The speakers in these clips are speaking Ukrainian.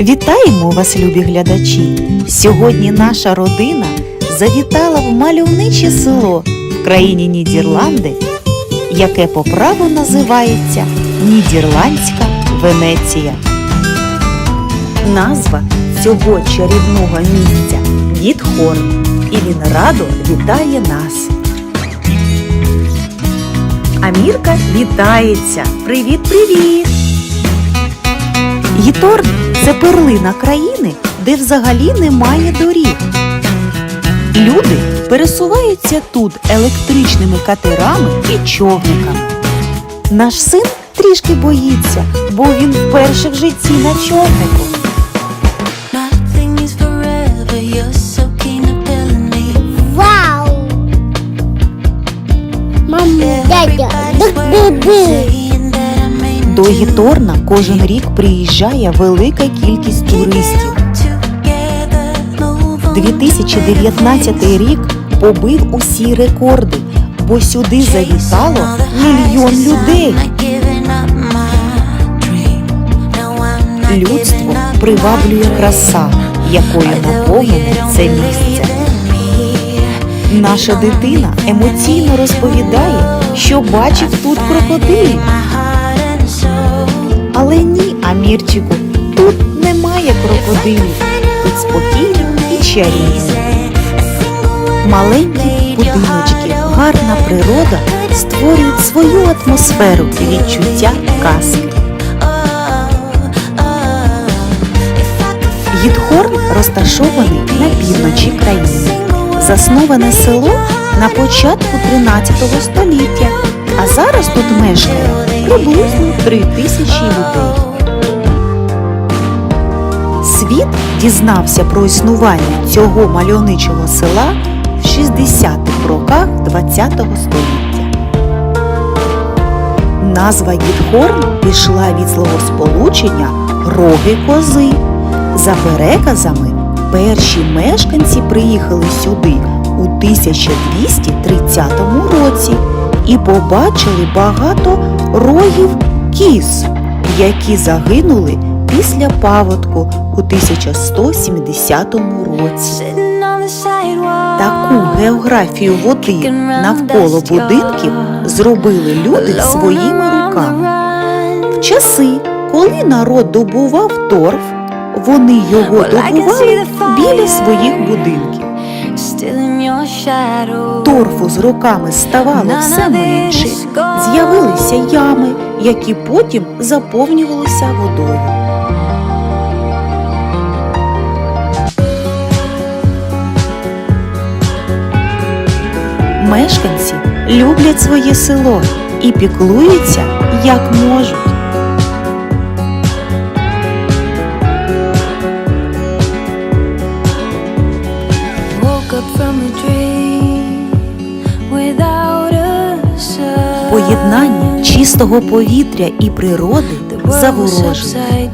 Вітаємо вас, любі глядачі! Сьогодні наша родина завітала в мальовниче село в країні Нідерланди, яке по праву називається Нідерландська Венеція. Назва цього чарівного місця Дітхорн, і він радо вітає нас. Амірка вітається. Привіт-привіт! Гіторн це перлина країни, де взагалі немає доріг. Люди пересуваються тут електричними катерами і човниками. Наш син трішки боїться, бо він вперше в житті на човнику. До Гіторна кожен рік приїжджає велика кількість туристів. together, move on. 2019 рік побив усі рекорди, бо сюди завітало мільйон людей. Людство приваблює краса, якою наповнене це місце. Наша дитина емоційно розповідає, що бачив тут крокодилів. Але ні, Амірчику, тут немає крокодилів. Тут спокійно і чарівно. Маленькі будиночки, гарна природа створюють свою атмосферу відчуття казки. Гідхорн розташований на півночі країни. Засноване село на початку 13 століття, а зараз тут мешкає приблизно 3 тисячі людей. Світ дізнався про існування цього мальовничого села в 60-х роках ХХ століття. Назва Гідхорн пішла від словосполучення роги кози. За переказами, перші мешканці приїхали сюди у 1230 році і побачили багато рогів кіз, які загинули після паводку у 1170 році. Таку географію води навколо будинків зробили люди своїми руками. В часи, коли народ добував торф, вони його добували біля своїх будинків. Торфу з роками ставало все менше, з'явилися ями, які потім заповнювалися водою. Мешканці люблять своє село і піклуються як можуть. Поєднання чистого повітря і природи заворожує.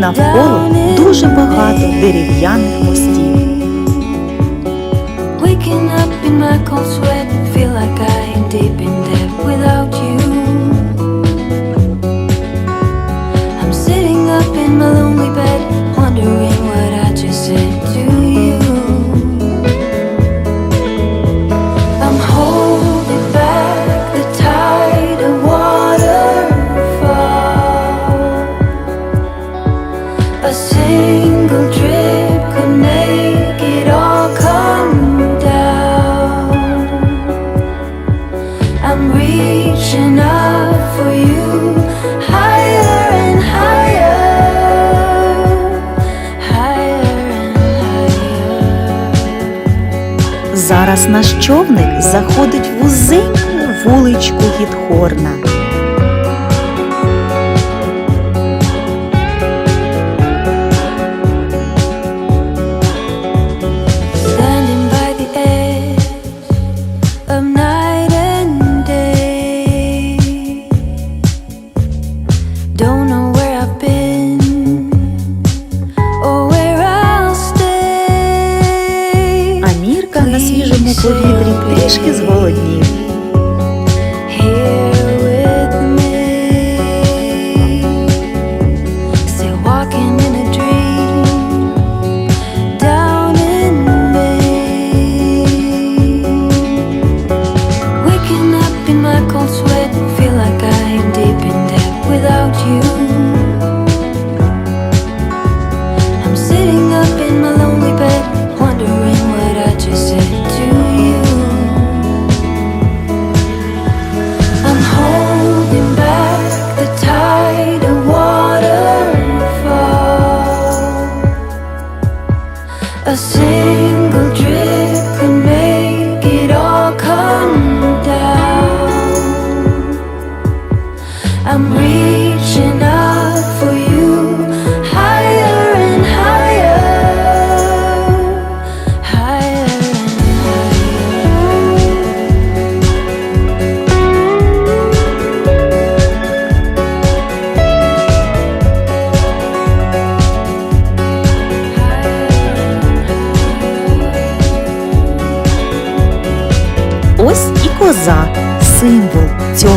Навколо дуже багато дерев'яних мостів. Waking up in my cold sweat, feel like I'm deep in debt Зараз наш човник заходить в узеньку вуличку Гідхорна.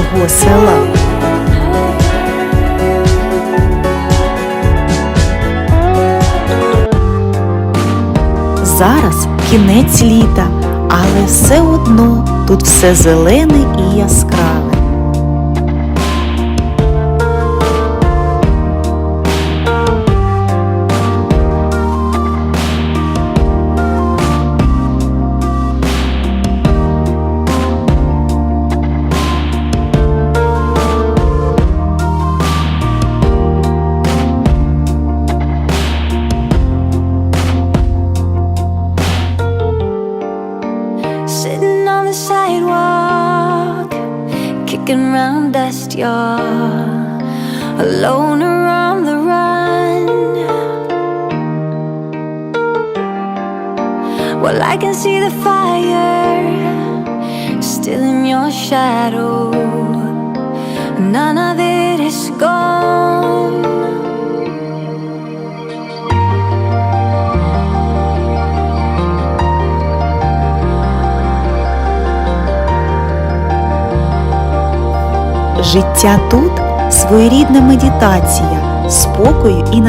Символ села. Зараз кінець літа, але все одно тут все зелене і яскраве. Around you're alone around the run. Well, I can see the fire still in your shadow. None of it is gone. Життя тут своєрідна медитація, спокою і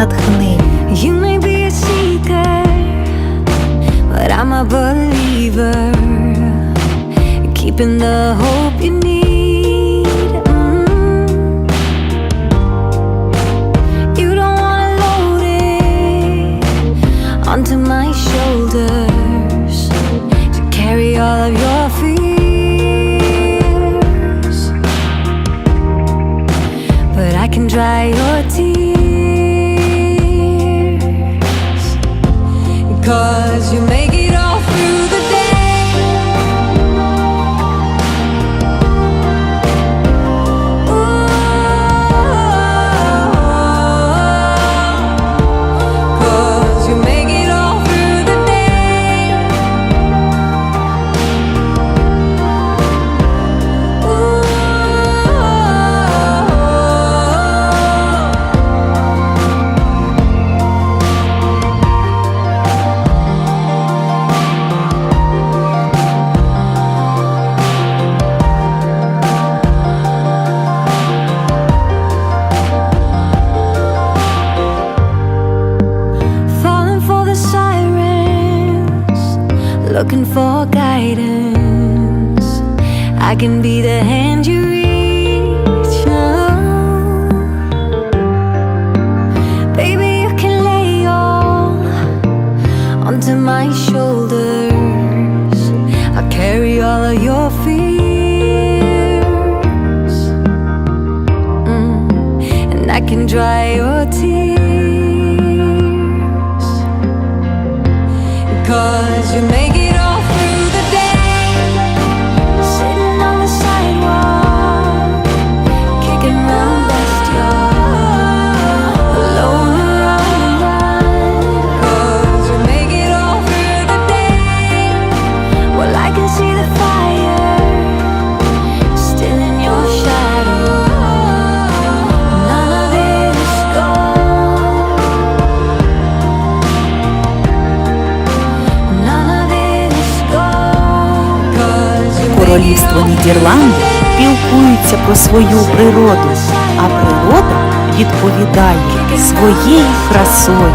need. Looking for guidance. I can be the hand you reach. oh. Baby, you can lay all onto my shoulders. I'll carry all of your fears. Mm, and I can dry your tears. You make it свою природу, а природа відповідає своєю красою.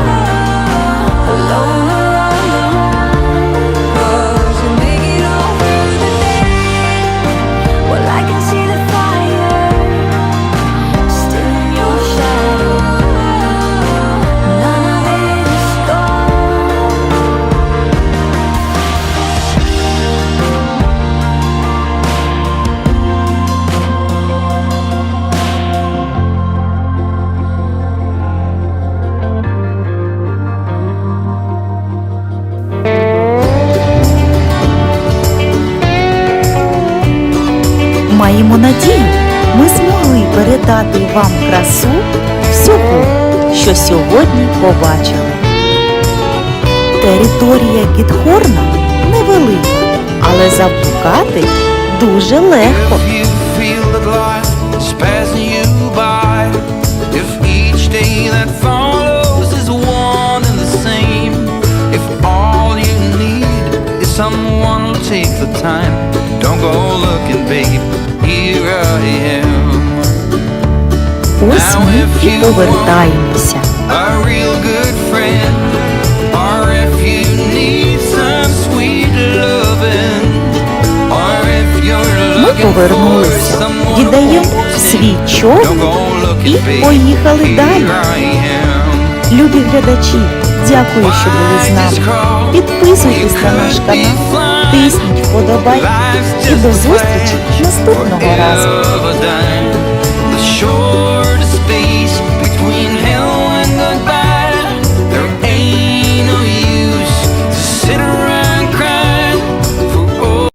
Що сьогодні побачили. Територія Гідхорна невелика, але заблукати дуже легко. Someone to take the time, don't go looking, babe. Here I am, Ось і повертаємося. Ми повернулися, віддаємо свій looking, і поїхали далі. Любі глядачі, дякую, що були з нами. Підписуйтесь на наш канал, тисніть вподобайки і до зустрічі наступного разу.